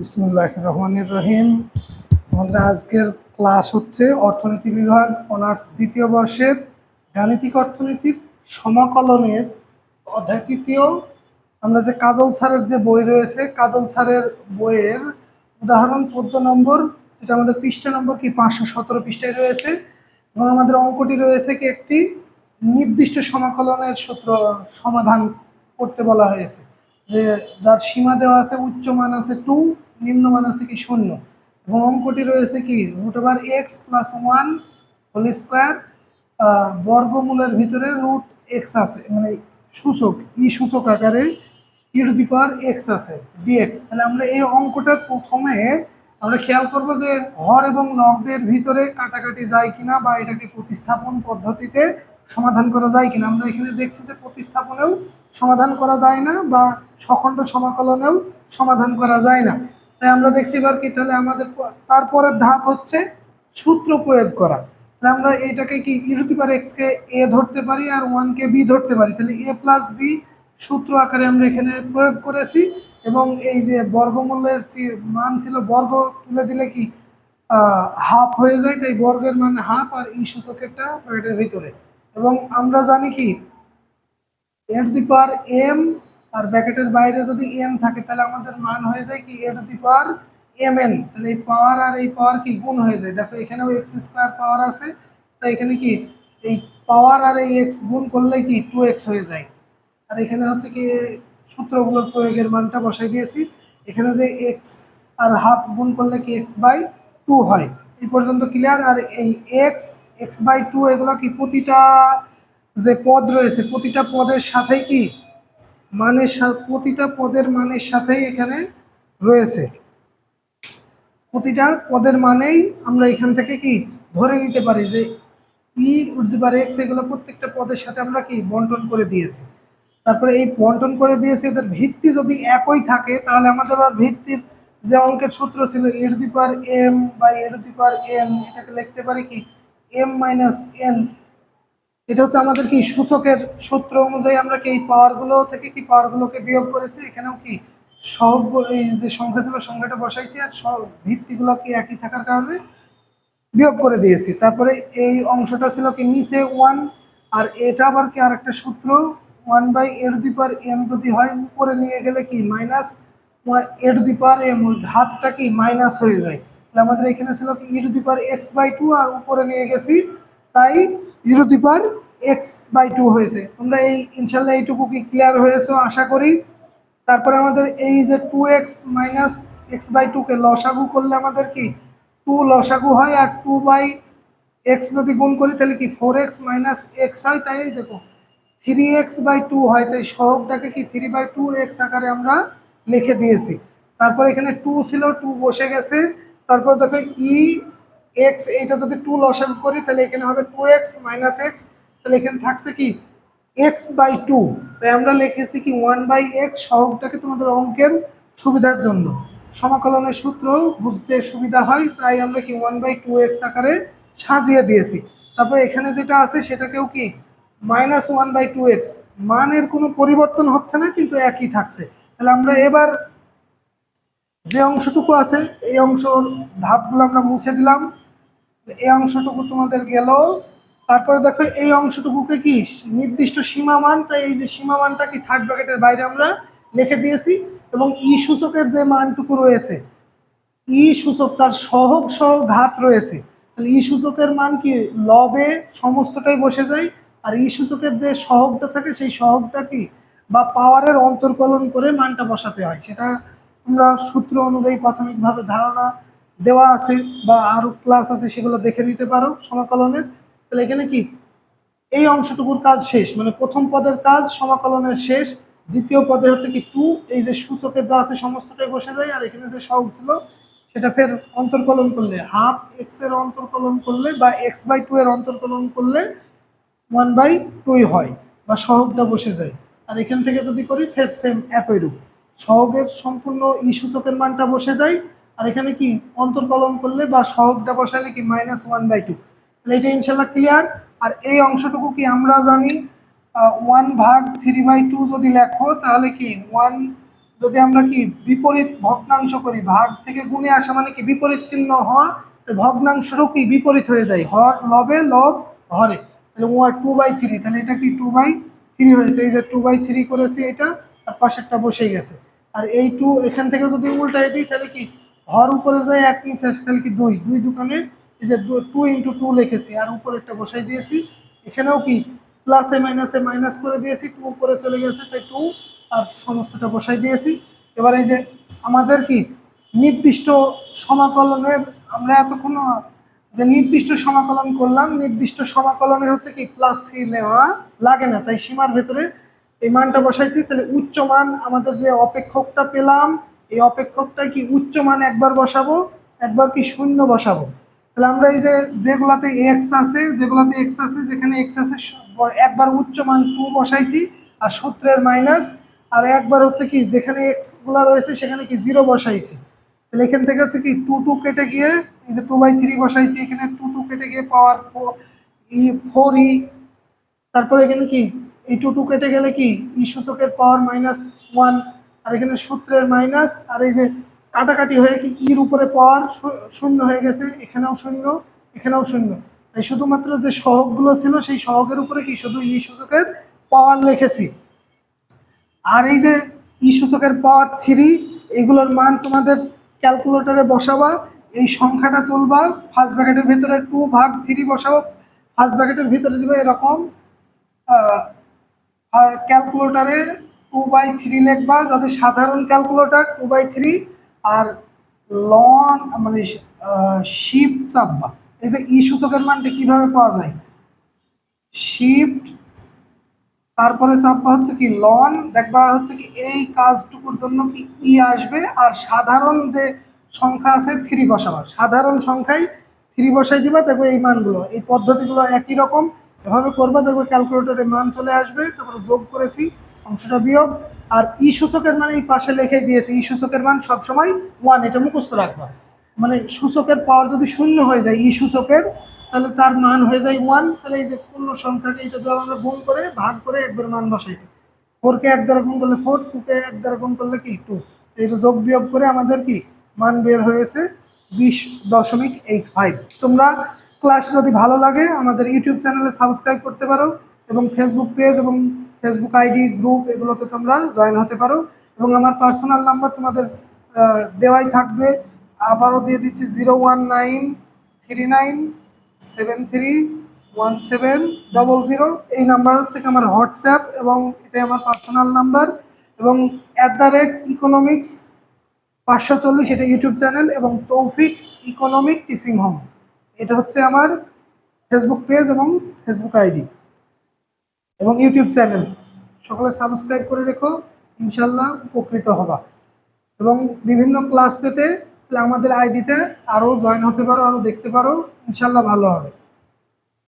বিসমুল্লাহ রহমানির রহিম। আমাদের আজকের ক্লাস হচ্ছে অর্থনীতি বিভাগ অনার্স দ্বিতীয় বর্ষের গাণিতিক অর্থনীতির সমাকলনের অধ্যায় তৃতীয় আমরা যে কাজল স্যারের যে বই রয়েছে, কাজল স্যারের বইয়ের উদাহরণ চোদ্দ নম্বর, যেটা আমাদের পৃষ্ঠা নম্বর কি, পাঁচশো সতেরো পৃষ্ঠায় রয়েছে। এবং আমাদের অঙ্কটি রয়েছে কি, একটি নির্দিষ্ট সমাকলনের সূত্র সমাধান করতে বলা হয়েছে। যে যার সীমা দেওয়া আছে উচ্চ মান আছে টু নিম্ন মান আছে কি শূন্য। এবং অঙ্কটি রয়েছে কি root over X plus one whole square বর্গমূলের ভিতরে রুট এক্স আছে মানে সূচক, ই সূচক আকারে E to the power X আছে ডিএক্স তাহলে আমরা এই অঙ্কটার প্রথমে আমরা খেয়াল করব যে হর এবং লবের ভিতরে কাটাকাটি যায় কিনা বা এটাকে প্রতিস্থাপন পদ্ধতিতে সমাধান করা যায় কিনা। আমরা এখানে দেখছি যে প্রতিস্থাপনেও সমাধান করা যায় না বা সখণ্ড সমাকলনেও সমাধান করা যায় না। তাই আমরা দেখছি এবার কি, তাহলে আমাদের তারপরের ধাপ হচ্ছে সূত্র প্রয়োগ করা। তাহলে আমরা এইটাকে কি E to the power x কে এ ধরতে পারি আর ওয়ান কে বি ধরতে পারি। তাহলে এ প্লাস বি সূত্র আকারে আমরা এখানে প্রয়োগ করেছি এবং এই যে বর্গমূলের যে মান ছিল, বর্গ তুলে দিলে কি হাফ হয়ে যায়। তাই বর্গের মান হাফ আর ই সূচকেরটা ব্র্যাকেটের ভিতরে। এবং আমরা জানি কি এ to the power M R ব্র্যাকেটের বাইরে যদি এন থাকে, তাহলে আমাদের মান হয়ে যায় কি? A to the power M N তাহলে এই পাওয়ার আর এই পাওয়ার কি? গুণ হয়ে যায়। দেখো, এখানেও এক্স স্কোয়ার পাওয়ার আছে। তাই এখানে কি? এই পাওয়ার আর এই এক্স গুণ করলে কি? টু এক্স হয়ে যায়। আর এখানে হচ্ছে কি, সূত্রগুলোর প্রয়োগের মানটা বসাই দিয়েছি। এখানে যে এক্স আর হাফ গুণ করলে কি এক্স বাই টু হয়? এই পর্যন্ত ক্লিয়ার আর এই এক্স এক্স বাই টু এগুলো কি প্রতিটা যে পদ রয়েছে, প্রতিটা পদের সাথেই কি মানের প্রতিটা পদের মানের সাথেই এখানে রয়েছে। প্রতিটা পদের মানেই আমরা এখান থেকে কি ধরে নিতে পারি যে ই উঠতে পারে এক্স এগুলো প্রত্যেকটা পদের সাথে আমরা কি বন্টন করে দিয়েছি। তারপরে এই বন্টন করে দিয়েছি, এদের ভিত্তি যদি একই থাকে, তাহলে আমাদের আর ভিত্তির যে অঙ্কের সূত্র ছিল এর দি পার এম বাই এর দি পার এন এটাকে লিখতে পারি কি এম মাইনাস এন এটা হচ্ছে আমাদের কি সূচকের সূত্র অনুযায়ী আমরা কি এই পাওয়ারগুলো থেকে কি পাওয়ারগুলোকে বিয়োগ করেছি? এখানেও কি সহগ এই যে সংখ্যা ছিল, সংখ্যাটা বসাইছি আর সব ভিত্তিগুলো কি একই থাকার কারণে বিয়োগ করে দিয়েছি। তারপরে এই অংশটা ছিল কি নিচে ওয়ান আর এটা আবার কি আরেকটা সূত্র? ওয়ান বাই এর দি পার এম যদি হয়, উপরে নিয়ে গেলে কি মাইনাস এর দি পার এম হাতটা কি মাইনাস হয়ে যায়। তাহলে আমাদের এখানে ছিল কি E to the power X by two আর উপরে নিয়ে গেছি তাই zero to power X by two হয়েছে। তোমরা এই ইনশাল্লাহ এইটুকু কি ক্লিয়ার হয়েছে? আশা করি। তারপরে আমাদের এই যে two X minus X by টুকে লসাগু করলে আমাদের কি? টু লসাগু হয় আর টু বাই এক্স যদি গুণ করি, তাহলে কি ফোর এক্স মাইনাস এক্স হয়? তাই দেখো থ্রি এক্স বাই টু হয়। তাই সহগটাকে কি থ্রি বাই টু এক্স আকারে আমরা লিখে দিয়েছি। তারপর এখানে টু ছিল টু বসে গেছে। তারপর দেখো ই এক্স এইটা যদি টু লসাগু করি, তাহলে এখানে হবে টু এক্স মাইনাস এক্স তাহলে এখানে থাকছে কি? এক্স বাই টু তাই আমরা লিখেছি কি ওয়ান বাই এক্স সহগটাকে তোমাদের অঙ্কের সুবিধার জন্য। সমাকলনের সূত্র বুঝতে সুবিধা হয়, তাই আমরা কি ওয়ান বাই টু এক্স আকারে সাজিয়ে দিয়েছি। তারপর এখানে যেটা আছে, সেটাকেও কি? Minus one by two X মানের কোনো পরিবর্তন হচ্ছে না, কিন্তু একই থাকছে। তাহলে আমরা এবার যে অংশটুকু আছে, এই অংশ ধাপগুলো আমরা মুছে দিলাম। এই অংশটুকু তোমাদের গেল। তারপরে দেখো এই অংশটুকুকে কি? নির্দিষ্ট সীমামান, তাই এই যে সীমামানটা কি থার্ড ব্র্যাকেটের বাইরে আমরা লিখে দিয়েছি এবং ই সূচকের যে মানটুকু রয়েছে, ই সূচক তার সহগ সহ ঘাত রয়েছে। তাহলে ই সূচকের মান কি? লবে সমস্তটাই বসে যায়। আর ই সূচকের যে সহগটা থাকে, সেই সহগটা কি? বা পাওয়ারের অন্তর্কলন করে মানটা বসাতে হয়। সেটা তোমরা সূত্র অনুযায়ী প্রাথমিকভাবে ধারণা দেওয়া আছে বা আরও ক্লাস আছে, সেগুলো দেখে নিতে পারো সমাকলনের। তাহলে এখানে কি? এই অংশটুকুর কাজ শেষ মানে প্রথম পদের কাজ সমাকলনের শেষ। দ্বিতীয় পদে হচ্ছে কি টু এই যে সূচকের যা আছে সমস্তটাই বসে যায়, আর এখানে যে সহগ ছিল, সেটা ফের অন্তর্কলন করলে হাফ এক্সের অন্তর্কলন করলে বা এক্স বাই টু এর অন্তর্কলন করলে ওয়ান বাই টুই হয়, বা সহগটা বসে যায়। আর এখান থেকে যদি করি, ফের সেম একই রূপ। সহগের সম্পূর্ণ ই সূচকের মানটা বসে যায় আর এখানে কি অন্তর্কলন করলে বা সহগটা বসালে কি মাইনাস ওয়ান বাই টু তাহলে এটা ইনশাল্লাহ ক্লিয়ার আর এই অংশটুকু কি আমরা জানি? ওয়ান ভাগ থ্রি বাই টু যদি লেখো, তাহলে কি ওয়ান যদি আমরা কি বিপরীত ভগ্নাংশ করি, ভাগ থেকে গুণে আসা মানে কি বিপরীত চিহ্ন হওয়া ভগ্নাংশরও কি বিপরীত হয়ে যায়? হর লবে, লব, হরে। তাহলে ওয়ার টু বাই থ্রি তাহলে এটা কি টু বাই থ্রি হয়েছে? এই যে টু বাই থ্রি করেছি এটা, আর পাশেরটা বসে গেছে। আর এই টু এখান থেকে যদি উল্টাই দিই, তাহলে কি হর উপরে যায় এক নিচে আসে কি দুই? দুই দোকানে এই যে টু ইন্টু টু লিখেছি, আর উপরে একটা বসাই দিয়েছি। এখানেও কি প্লাসে মাইনাসে মাইনাস করে দিয়েছি টু উপরে চলে গেছে, তাই টু আর সমস্তটা বসাই দিয়েছি। এবার এই যে আমাদের কি নির্দিষ্ট সমাকলনের আমরা এতক্ষণ যে নির্দিষ্ট সমাকলন করলাম, নির্দিষ্ট সমাকলনে হচ্ছে কি প্লাস সি নেওয়া লাগে না, তাই সীমার ভেতরে এই মানটা বসাইছি। তাহলে উচ্চ মান আমাদের যে অপেক্ষকটা পেলাম এই অপেক্ষকটা কি উচ্চ মান একবার বসাবো, একবার কি শূন্য বসাবো? তাহলে আমরা এই যে, যেগুলাতে এক্স আছে, যেগুলাতে এক্স আছে, যেখানে এক্স আছে একবার উচ্চ মান টু বসাইছি, আর সূত্রের মাইনাস, আর একবার হচ্ছে কি, যেখানে এক্সগুলা রয়েছে, সেখানে কি জিরো বসাইছি। তাহলে এখান থেকে হচ্ছে কি, টু টু কেটে গিয়ে, এই যে টু বাই থ্রি বসাইছি, এখানে টু টু কেটে গিয়ে পাওয়ার ই ফোর ই, তারপরে এখানে কি, এই টু টু কেটে গেলে কি, ই সূচকের পাওয়ার মাইনাস ওয়ান আর এখানে সূত্রের মাইনাস আর এই যে কাটাকাটি হয়ে কি ইর উপরে পাওয়ার শূন্য হয়ে গেছে, এখানেও শূন্য এখানেও শূন্য। তাই শুধুমাত্র যে সহগগুলো ছিল, সেই সহগের উপরে কি শুধু ই সূচকের পাওয়ার লিখেছি। আর এই যে ই সূচকের পাওয়ার থ্রি এগুলোর মান তোমাদের ক্যালকুলেটরে বসাবা। এই সংখ্যাটা তুলবা ফার্স্ট ব্র্যাকেটের ভিতরে টু ভাগ থ্রি বসাবো ফার্স্ট ব্র্যাকেটের ভিতরে দিবে এরকম ক্যালকুলেটারে টু বাই থ্রি লিখবা যাদের সাধারণ ক্যালকুলেটার টু বাই থ্রি আর লন মানে শিফট চাপবা এই যে ই সূচকের মানটা কীভাবে পাওয়া যায়? শিফট তারপরে চাপবা হচ্ছে কি লন দেখবা হচ্ছে কি এই কাজটুকুর জন্য কি ই আসবে, আর সাধারণ যে সংখ্যা আছে থ্রি বসাবার। সাধারণ সংখ্যায় থ্রি বসাই দিবা, দেখবে এই মানগুলো, এই পদ্ধতিগুলো একই রকম। এভাবে করবা, দেখবে ক্যালকুলেটরে মান চলে আসবে, তারপরে যোগ করেছি অংশটা বিয়োগ। আর ই সূচকের মানে এই পাশে লিখে দিয়েছে, ই সূচকের মান সবসময় ওয়ান এটা মুখস্থ রাখবা। মানে সূচকের পাওয়ার যদি শূন্য হয়ে যায়, ই সূচকের, তাহলে তার মান হয়ে যায় ওয়ান তাহলে এই যে পূর্ণ সংখ্যাকে এটা যখন আমরা গুণ করে, ভাগ করে একবার মান বসাইছি। ফোরকে এক দ্বারা গুণ করলে ফোর টুকে এক দ্বারা গুণ করলে কি? টু এটা যোগ বিয়োগ করে আমাদের কি? মান বের হয়েছে বিশ দশমিক এইট ফাইভ তোমরা ক্লাস যদি ভালো লাগে, আমাদের ইউটিউব চ্যানেলে সাবস্ক্রাইব করতে পারো এবং ফেসবুক পেজ এবং ফেসবুক আইডি গ্রুপ এগুলোতে তোমরা জয়েন হতে পারো। এবং আমার পার্সোনাল নাম্বার তোমাদের দেওয়াই থাকবে। আবারও দিয়ে দিচ্ছি zero one nine three nine seven three one seven double zero এই নাম্বার হচ্ছে আমার হোয়াটসঅ্যাপ এবং এটাই আমার পার্সোনাল নাম্বার এবং অ্যাট দ্য রেট ইকোনমিক্স পাঁচশো চল্লিশ, এটা ইউটিউব চ্যানেল এবং তৌফিক্স ইকোনমিক টিচিং হোম এটা হচ্ছে আমার ফেসবুক পেজ এবং ফেসবুক আইডি এবং ইউটিউব চ্যানেল। সকলে সাবস্ক্রাইব করে রেখো, ইনশাল্লাহ উপকৃত হবা। এবং বিভিন্ন ক্লাস পেতে আমাদের আইডিতে আরও জয়েন হতে পারো আরও দেখতে পারো, ইনশাল্লাহ ভালো হবে।